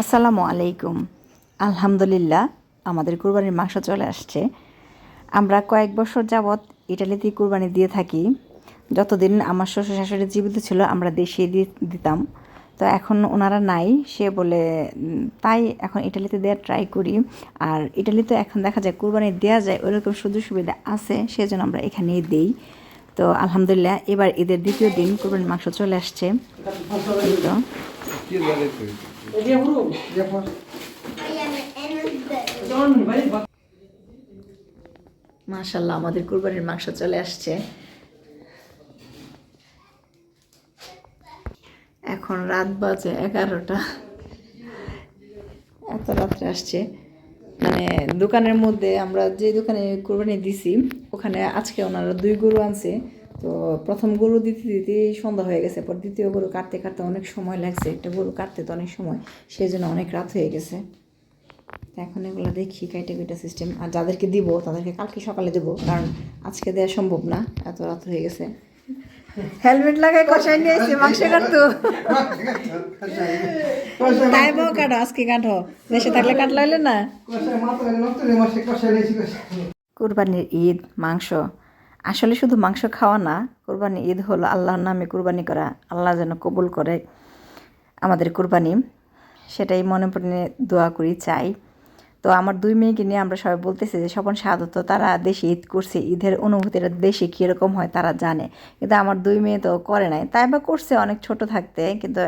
আসসালামু আলাইকুম। আলহামদুলিল্লাহ, আমাদের কুরবানির মাংস চলে আসছে। আমরা কয়েক বছর যাবৎ ইটালিতে কুরবানি দিয়ে থাকি। যতদিন আমার শ্বশুর শাশুড়ি জীবিত ছিল, আমরা দেশে দিতাম। তো এখন ওনারা নাই, সে বলে তাই এখন ইটালিতে দেওয়ার ট্রাই করি। আর ইটালিতে এখন দেখা যায় কুরবানি দেওয়া যায় ওরকম সুযোগ সুবিধা আছে, সেজন্য আমরা এখানেই দেই। তো আলহামদুলিল্লাহ, এবার ঈদের দ্বিতীয় দিন কুরবানির মাংস চলে আসছে। তো মাশাল্লাহ আমাদের কুরবানির মাংস চলে আসছে। এখন রাত বাজে এগারোটা। এত রাত্রে আসছে। মানে দোকানের মধ্যে আমরা যে দোকানে কুরবানি দিছি ওখানে আজকে ওনারা দুই গরু আনছে। তো প্রথম গরু দিতে দিতে সন্ধ্যা হয়ে গেছে পর দ্বিতীয় গরু কাটতে কাটতে অনেক সময় লাগছে একটা গরু কাটতে তো অনেক সময় সেই জন্য অনেক রাত হয়ে গেছে। এখন এগুলো দেখি কাইটে কুইটা সিস্টেম আর যাদেরকে দিব তাদেরকে কালকে সকালে দেবো কারণ আজকে দেওয়া সম্ভব না এত রাত হয়ে গেছে। হেলমেট লাগাই কষাই নিয়ে এসে মাংস কাটতো। তাই বউ কাটো আজকে কাটো। দেশে থাকলে কাটলা হইলে না। কুরবানির ঈদ মাংস আসলে শুধু মাংস খাওয়া না, কুরবানি ঈদ হলো আল্লাহর নামে কুরবানি করা, আল্লাহ যেন কবুল করে আমাদের কুরবানি। সেটাই মনে প্রাণে দোয়া করি, চাই। তো আমার দুই মেয়েকে নিয়ে আমরা সবাই বলতেছি যে, স্বপন সাধু তো তারা দেশে ঈদ করছে, ঈদের অনুভূতিটা দেশে কীরকম হয় তারা জানে। কিন্তু আমার দুই মেয়ে তো করে নাই। তাই বা করছে, অনেক ছোট থাকতে, কিন্তু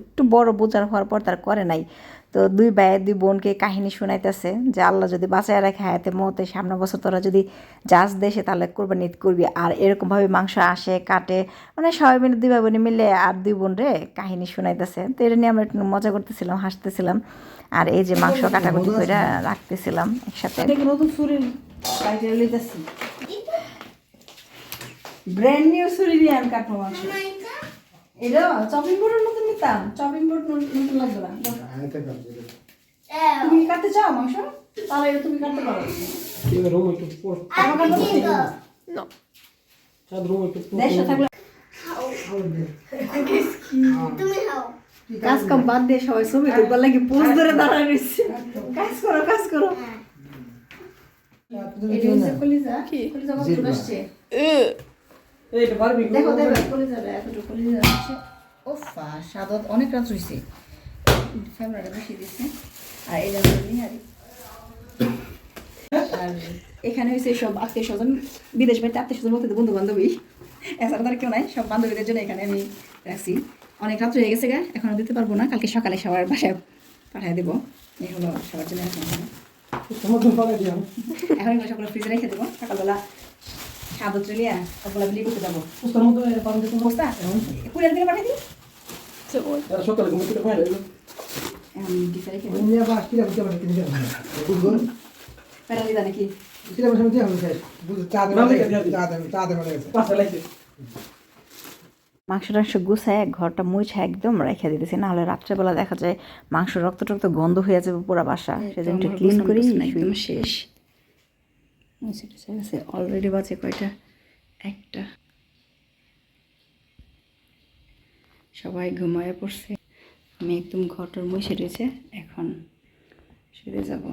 একটু বড় বোঝার হওয়ার পর তার করে নাই। তো দুই ভাইয়ের দুই বোনকে কাহিনী শোনাইতেছে যে আল্লাহ যদি বাঁচায় রাখে হায়াতে মতে সামনে বছর তোরা যদি যাস দেশে তাহলে কোরবানি ঈদ করবি। আর এরকমভাবে মাংস আসে, কাটে মানে সবাই মিলে, দুই ভাই বোনে মিলে আর দুই বোন রে কাহিনী শোনাইতেছে। তো এটা নিয়ে আমরা একটু মজা করতেছিলাম, হাসতেছিলাম। আর এই যে মাংস কাটাকুটি করে রাখতেছিলাম একসাথে। ব্র্যান্ড নিউ দিয়ে আমি কাটবো মাংস। এটা চপিং বোর্ডের মতো নিতাম। চপিং বোর্ড নতুন লাগবে না। তুমি কাটতে চাও মাংস? তাহলে এটা তুমি কাটতে পারো। থাকলে কাজ কাম বাদ দিয়ে সবাই ছবি তুলবার লাগে পোজ ধরে দাঁড়ায় রয়েছে। কাজ করো। কাজ করো কলিজা। কলিজা কতটুকু আসছে? দেখো দেখো কলিজাটা এতটুকু কলিজা আসছে ওফা স্বাদত অনেক রাত হয়েছে ক্যামেরাটা বেশি দিচ্ছে। আর এই জন্য নিহারি আর এখানে হয়েছে সব আত্মীয় স্বজন বিদেশ বাড়িতে আত্মীয় স্বজন বলতে বন্ধু বান্ধবী এছাড়া তার কেউ নাই সব বান্ধবীদের জন্য এখানে আমি রাখছি। অনেক রাত্র হয়ে গেছে গা এখন আর দিতে পারব না কালকে সকালে সবার বাসায় পাঠিয়ে দেবো। এই হলো সবার জন্য এখন। এখন সবগুলো ফ্রিজে রেখে দেবো সকালবেলা চলিয়া সবগুলো বিলি করতে যাব। বস্তা কুড়িয়ার দিনে পাঠিয়ে দিই প্যারা দিদা নাকি মাংস টাংস গুছায় ঘরটা মুছে একদম রেখে দিতেছি না হলে রাত্রেবেলা দেখা যায় মাংস রক্ত টক্ত গন্ধ হয়ে যাবে পুরো বাসা। সেজন্য একটু ক্লিন করি একদম শেষ। গেছে অলরেডি বাজে কয়টা? একটা। সবাই ঘুমায় পড়ছে। আমি একদম ঘটর মুছে রয়েছে এখন সেরে যাব।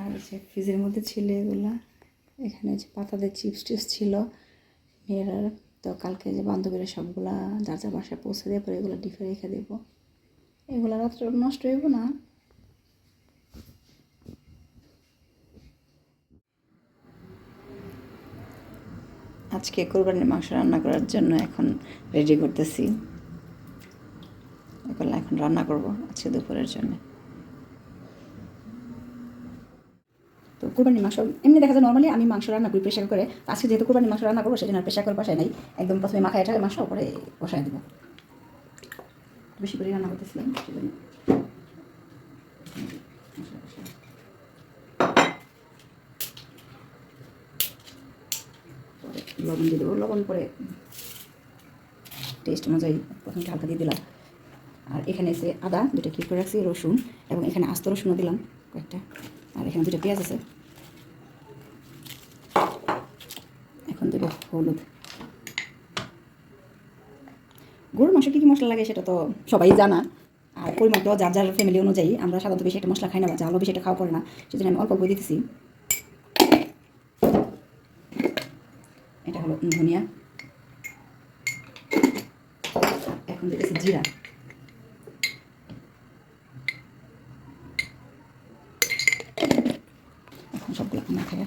আর যে ফ্রিজের মধ্যে ছিল এগুলা, এখানে যে পাতাদের চিপস টিপস ছিল, মেয়েরা তো কালকে যে বান্ধবীরা সবগুলা যার যার বাসায় পৌঁছে দেওয়ার পরে এগুলো ডিপে রেখে দেবো। এগুলো রাত্রে নষ্ট হইব না। আজকে কোরবানির মাংস রান্না করার জন্য এখন রেডি করতেছি। এগুলো এখন রান্না করব আজকে দুপুরের জন্য। তো কুরবানির মাংস, এমনি দেখা যায় নর্মালি আমি মাংস রান্না করি প্রেশার করে। আজকে যেহেতু কুরবানির মাংস রান্না করব, সেজন্য প্রেশার করে বসাই নাই। একদম প্রথমে মাখায় এটা মাংস, পরে বসাই দেবো। বেশি করে রান্না করতেছিলাম লবণ দিয়ে দেবো, লবণ করে টেস্ট অনুযায়ী প্রথমে হালকা দিয়ে দিলাম। আর এখানে এসে আদা দুটো কি করে রাখছি, রসুন, এবং এখানে আস্ত রসুনও দিলাম কয়েকটা। আর এখানে দুটো পেঁয়াজ আছে। এখন দেবো হলুদ। গরুর মাংস কী কী মশলা লাগে সেটা তো সবাই জানা। আর পরিমাণ তো যার যার ফ্যামিলি অনুযায়ী আমরা সাধারণত বেশি একটা মশলা খাই না বা জালও বেশি একটা খাওয়া পড়ে না, সেজন্য আমি অল্প অল্প দিতেছি। এটা হলো ধনিয়া। এখন দিতেছি জিরা।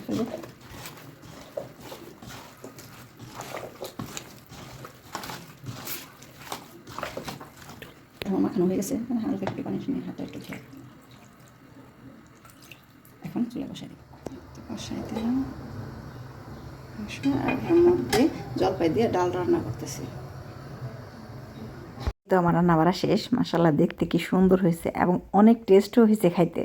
ফেলব আমার মাখানো হয়ে গেছে হালকা একটু পানি হাতটা একটু এখন চুলে বসাই বসাই দিলাম মধ্যে জলপাই দিয়ে ডাল রান্না করতেছি তো আমার রান্না বাড়া শেষ। মাসাল্লাহ দেখতে কি সুন্দর হয়েছে এবং অনেক টেস্টও হয়েছে খাইতে।